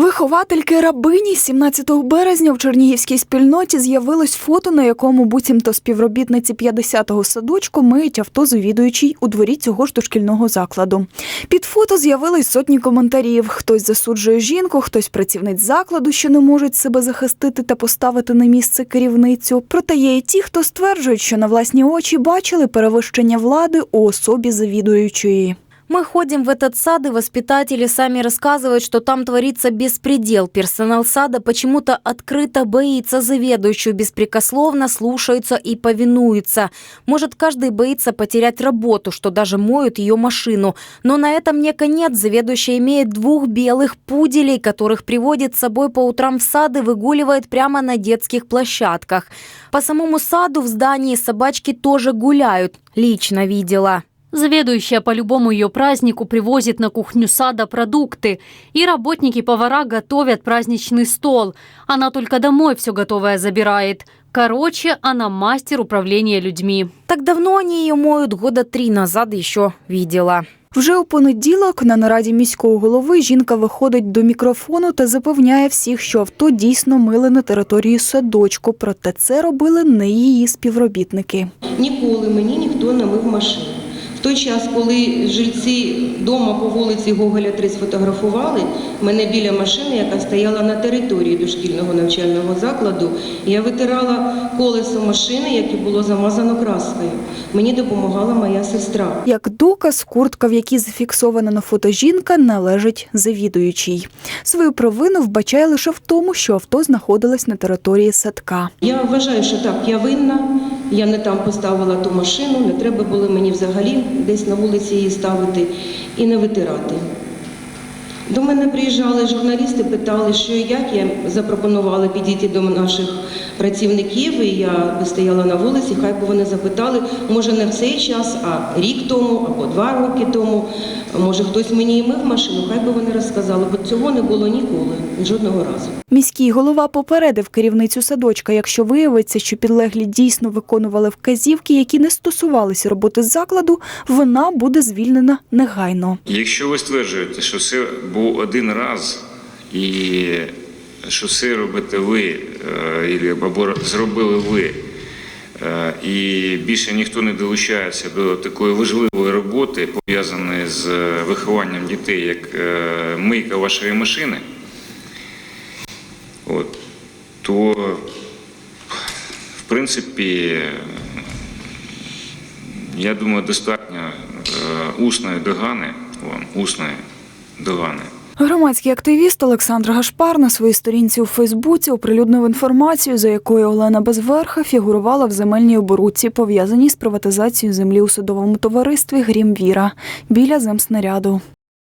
Виховательки рабині 17 березня в Чернігівській спільноті з'явилось фото, на якому буцімто співробітниці 50-го садочку миють авто завідуючий у дворі цього ж дошкільного закладу. Під фото з'явились сотні коментарів. Хтось засуджує жінку, хтось працівниць закладу, що не можуть себе захистити та поставити на місце керівницю. Проте є і ті, хто стверджують, що на власні очі бачили перевищення влади у особі завідуючої. Мы ходим в этот сад, и воспитатели сами рассказывают, что там творится беспредел. Персонал сада почему-то открыто боится заведующую, беспрекословно слушается и повинуется. Может, каждый боится потерять работу, что даже моют ее машину. Но на этом не конец. Заведующая имеет двух белых пуделей, которых приводит с собой по утрам в сад и выгуливает прямо на детских площадках. По самому саду в здании собачки тоже гуляют. Лично видела. Заведующая по любому ее празднику привозит на кухню сада продукты, и работники-повара готовят праздничный стол. Она только домой все готовое забирает. Короче, она мастер управления людьми. Так давно они ее моют, года три назад еще видела. Вже у понеділок на нараді міського голови жінка виходить до мікрофону та запевняє всіх, що авто дійсно мили на території садочку. Проте це робили не її співробітники. Ніколи мені ніхто не мив машину. В той час, коли жильці дома по вулиці Гоголя 3 сфотографували мене біля машини, яка стояла на території дошкільного навчального закладу, я витирала колесо машини, яке було замазано краскою. Мені допомагала моя сестра. Як доказ, куртка, в якій зафіксована на фото жінка, належить завідуючій. Свою провину вбачає лише в тому, що авто знаходилось на території садка. Я вважаю, що так, я винна. Я не там поставила ту машину, не треба було мені взагалі десь на вулиці її ставити і не витирати. До мене приїжджали журналісти, питали, що і як. Я запропонувала підійти до наших працівників, і я би стояла на вулиці, хай би вони запитали, може не в цей час, а рік тому або два роки тому. Може хтось мені і мив машину, хай би вони розказали, бо цього не було ніколи, жодного разу. Міський голова попередив керівницю садочка, якщо виявиться, що підлеглі дійсно виконували вказівки, які не стосувалися роботи закладу, вона буде звільнена негайно. Якщо ви стверджуєте, що це був один раз і це робите ви е, або зробили ви, е, і більше ніхто не долучається до такої важливої роботи, пов'язаної з вихованням дітей, як е, мийка вашої машини, от, то в принципі я думаю, достатньо е, усної догани, вам, усної догани. Громадський активіст Олександр Гашпар на своїй сторінці у Фейсбуці оприлюднив інформацію, за якою Олена Безверха фігурувала в земельній оборудці, пов'язаній з приватизацією землі у судовому товаристві Грім Віра біля земснаряду.